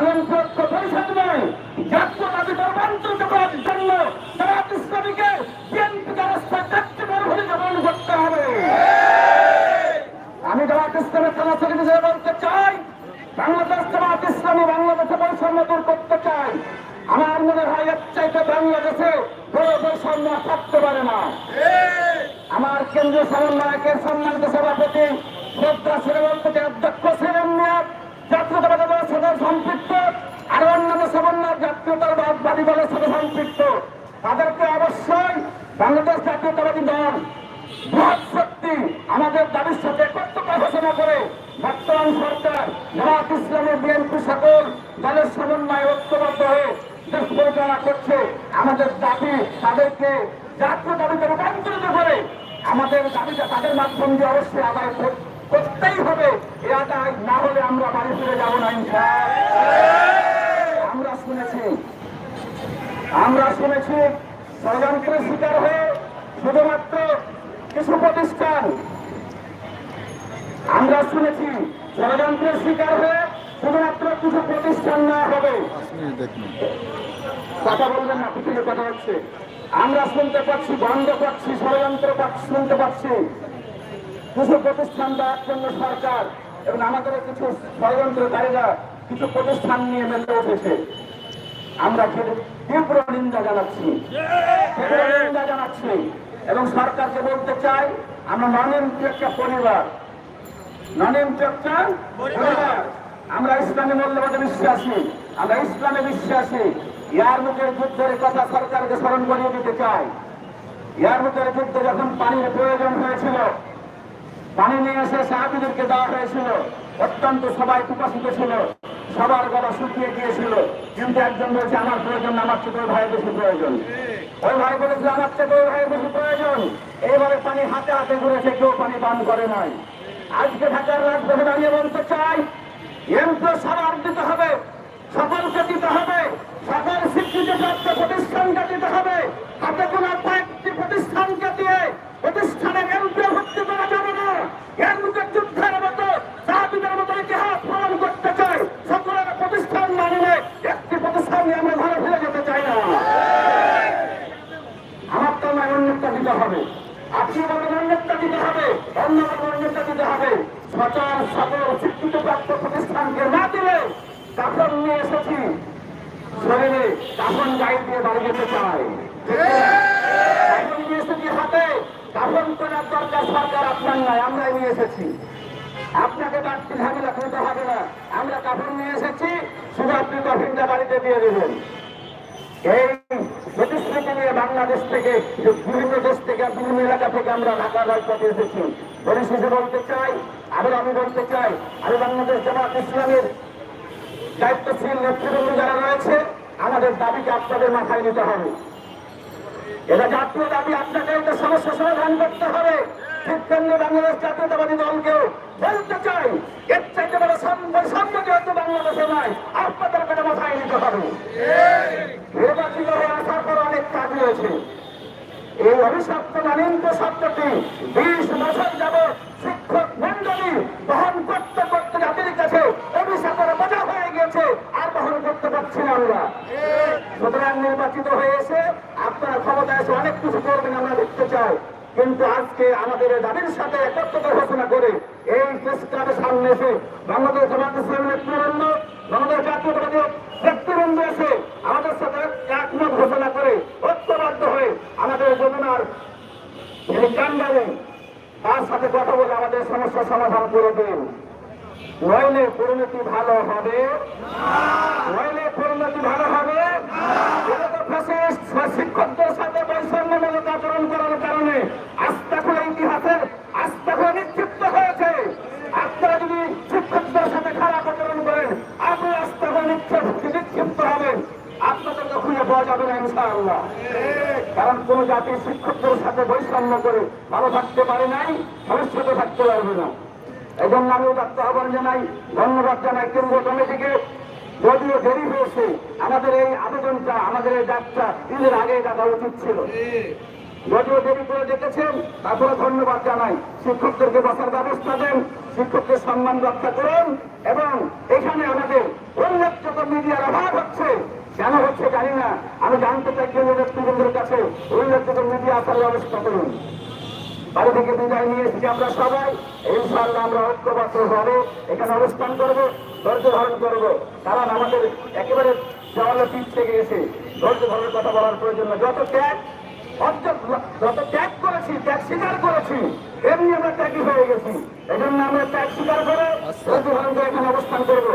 BNP ঐক্য পরিষদ নয়। জাতীয় দাবি রূপান্তরিত জন্য ইসলামীকে বিএনপি ব্যবস্থায় কার্যকর ভূমিকা পালন করতে হবে। আমি জামাত ইসলামের থেকে নিজে বলতে চাই, বাংলাদেশ জামাত ইসলামী বাংলাদেশে বৈষম্য দূর করতে চাই। আমার মনে হয় এর চাইতে বাংলাদেশে বড় বৈষম্য থাকতে পারে না। আমার কেন্দ্রীয় সমন্বয়কের সম্মানিত সভাপতি, শ্রদ্ধা শ্রীমন্তী অধ্যক্ষ মিয়া জাতীয়তাবাদী দলের সাথে সম্পৃক্ত, আর অন্যান্য সমন্বয় জাতীয়তাবাদী দলের সাথে সম্পৃক্ত। তাদেরকে অবশ্যই বাংলাদেশ জাতীয়তাবাদী দল বৃহৎ শক্তি, আমাদের দাবির সাথে কর্তব্য ঘোষণা করে বর্তমান সরকার, জামাত ইসলামের বিএনপি সকল দলের সমন্বয় ঐক্যবদ্ধ হয়ে দেশ পরিচালনা করছে। আমাদের দাবি তাদেরকে জাতীয় দাবিতে রূপান্তরিত করে আমাদের দাবিটা তাদের মাধ্যম দিয়ে অবশ্যই আদায় কর- করতেই হবে। এ আদায় না হলে আমরা বাড়ি ফিরে যাব না আমরা শুনেছি আমরা শুনেছি ষড়যন্ত্রের শিকার হয়ে শুধুমাত্র কিছু প্রতিষ্ঠান। আমরা শুনেছি ষড়যন্ত্রের শিকার হয়ে শুধুমাত্র কিছু প্রতিষ্ঠান না হবে। কথা বলবেন না পিছনে কথা হচ্ছে আমরা শুনতে পাচ্ছি বন্ধ পাচ্ছি, ষড়যন্ত্র শুনতে পাচ্ছি। কিছু প্রতিষ্ঠান দেওয়ার জন্য সরকার এবং আমাদের কিছু ষড়যন্ত্রকারীরা কিছু প্রতিষ্ঠান নিয়ে মেতে উঠেছে। আমরা তীব্র- নিন্দা জানাচ্ছি। নিন্দা জানাচ্ছি। এবং সরকারকে বলতে চাই, আমরা ননেন্দ্র একটা পরিবার। ননেন্দ্র একটা পরিবার। আমরা ইসলামী মূল্যবোধে বিশ্বাসী। আমরা ইসলামে বিশ্বাসী। ইয়ার মুখের যুদ্ধের কথা সরকারকে স্মরণ করিয়ে দিতে চাই। ইয়ার মুখের যুদ্ধে যখন পানির প্রয়োজন হয়েছিল পানি নিয়ে এসে সাহাবিদেরকে দেওয়া হয়েছিল। অত্যন্ত সবাই কুপাসিত ছিল। সবার গলা শুকিয়ে গিয়েছিল। কিন্তু একজন বলছে, আমার প্রয়োজন, আমার চেয়ে ওই ভাই বেশি প্রয়োজন। ওই ভাই বলেছিল আমার চেয়ে ওই ভাই বেশি প্রয়োজন। এইভাবে পানি হাতে হাতে ঘুরেছে, কেউ পানি পান করে নাই। আজকে ঢাকার রাজপথে দাঁড়িয়ে বলতে চাই এমপ্লো সবার দিতে হবে, সকলকে দিতে হবে, সকল স্বীকৃতিপ্রাপ্ত প্রতিষ্ঠানকে দিতে হবে। হাতে কোনো কয়েকটি প্রতিষ্ঠানকে দিয়ে প্রতিষ্ঠানের এমপ্লো ভর্তি করা যাবে না এর মুখে যুদ্ধের মতো সাহাবিদের মতো ইতিহাস প্রমাণ করতে চাই সকলের প্রতিষ্ঠান মানিলে একটি প্রতিষ্ঠান নিয়ে আমরা ঘরে ফিরে যেতে চাই না আমার তো আমার অন্যটা দিতে হবে। আপনার নয় এসেছি। আপনাকে বাড়তি ঝামেলা হবে না। আমরা কাপড় নিয়ে এসেছি, শুধু আপনি কফিনটা বাড়িতে দিয়ে দেবেন। বাংলাদেশ থেকে, বিভিন্ন বাংলাদেশ জামাত ইসলামের দায়িত্বশীল নেতৃবৃন্দ যারা রয়েছে, আমাদের দাবিকে আপনাদের মাথায় নিতে হবে। এটা জাতীয় দাবি, আপনাকে এটা সমস্যা সমাধান করতে হবে। ঠিক তেমনি বাংলাদেশ জাতীয়তাবাদী দলকেও বলতে চাই, এর চাইতে বড় বৈষম্য যেহেতু বাংলাদেশে নাই আপনাদের এটা মাথায় নিতে হবে নির্বাচিত হয়ে আসার পর অনেক কাজ রয়েছে এই অভিশপ্ত নানিন্দ শব্দটি বিশ বছর যাব শিক্ষক মন্ডলী বহন করতে করতে জাতির কাছে অভিশাপের বোঝা হয়ে গেছে আর বহন করতে পারছি না আমরা সুতরাং নির্বাচিত হয়ে এসে আপনারা ক্ষমতা এসে অনেক কিছু করবেন আমরা দেখতে চাই কিন্তু আজকে আমাদের দাবির সাথে একত্রতা ঘোষণা করে এই প্রেস ক্লাবের সামনে এসে বাংলাদেশ জামাত ইসলামের নেতৃবৃন্দ, বাংলাদেশ জাতীয়তাবাদী ব্যক্তিবৃন্দ এসে আমাদের সাথে একমত ঘোষণা করে ঐক্যবদ্ধ হয়ে আমাদের যমুনার এই কান্ডারে তার সাথে কথা বলে আমাদের সমস্যা সমাধান করে দিন। নইলে পরিণতি ভালো হবে। নইলে পরিণতি ভালো হবে। শিক্ষকদের সাথে বৈষম্যমূলক আচরণ করার কারণে আস্থা করে ইতিহাসের আস্থা করে নিক্ষিপ্ত হয়েছে আপনারা যদি শিক্ষকদের সাথে খারাপ আচরণ করেন আপনি আস্থা করে নিক্ষিপ্ত নিক্ষিপ্ত হবেন আপনাদেরকে খুঁজে পাওয়া যাবে না। ইনশাআল্লাহ কারণ কোন জাতি শিক্ষকদের সাথে বৈষম্য করে ভালো থাকতে পারে নাই, ভবিষ্যতে থাকতে পারবে না। এই জন্য আমি উদাত্ত আহ্বান জানাই, ধন্যবাদ জানাই কেন্দ্রীয় কমিটিকে। যদিও দেরি হয়েছে, আমাদের এই আবেদনটা, আমাদের এই ডাকটা ঈদের আগে ডাকা উচিত ছিল। যদিও দেরি করে দেখেছেন তারপরে ধন্যবাদ জানাই। শিক্ষকদেরকে বসার ব্যবস্থা দেন, শিক্ষকদের সম্মান রক্ষা করুন, এবং এখানে আমাদের উল্লেখযোগ্য মিডিয়া করুন বাড়ি থেকে বিদায় নিয়ে এসেছি আমরা সবাই। ইনশাআল্লাহ আমরা ঐক্যবদ্ধ হবে, এখানে অবস্থান করব, ধৈর্য ধারণ করব। কারণ আমাদের একেবারে দেওয়ালে পিঠ থেকে এসে ধৈর্য ধারণের কথা বলার প্রয়োজন না। যত ত্যাগ যত ত্যাগ করেছি, ত্যাগ স্বীকার করেছি, এমনি আমরা ত্যাগী হয়ে গেছি। এই জন্য আমরা ত্যাগ স্বীকার করে ধৈর্য ধারণ করে এখানে অবস্থান করব।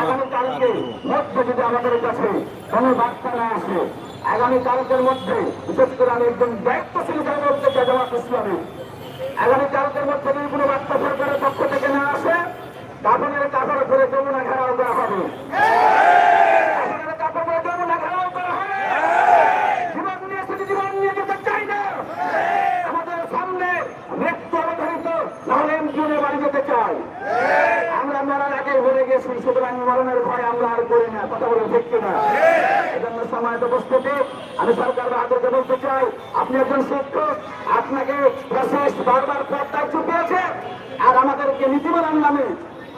আগামী কালকে মধ্যে যদি আমাদের কাছে কোনো বার্তা না আসে আগামী কালকের মধ্যে, বিশেষ করে আমি একজন দায়িত্বশীল হিসাবে দেওয়া ইসলামী আগামী কালকের মধ্যে যদি কোনো বার্তা সরকারের পক্ষ থেকে না আসে কাপড়ের কাপড় করে যমুনা ঘেরাও করা হবে। চাই না। আমাদের সামনে মৃত্যু অবধারিত নাহলে এমপিওনে বাড়ি যেতে চাই আমরা মরার গেছি সুতরাং মরণের ভয় আমরা আর করি না, কথা বলে ঠিক না এজন্য সময় উপস্থিতি, আমি সরকার বাহাদুরকে বলতে চাই, আপনি একজন শিক্ষক, আপনাকে বারবার পর্দায় চুপিয়েছে আর আমাদেরকে নীতিমালার নামে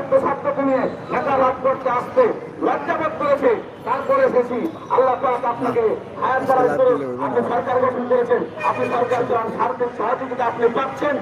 আবার শব্দকে নিয়ে নেতা লাভ করতে আসতে লজ্জাবোধ করেছে। তারপরে এসেছি। আল্লাহ পাক আপনাকে হায়াত করার আপনি সরকার গঠন করেছেন। আপনি সরকার সার্বিক সহযোগিতা আপনি পাচ্ছেন।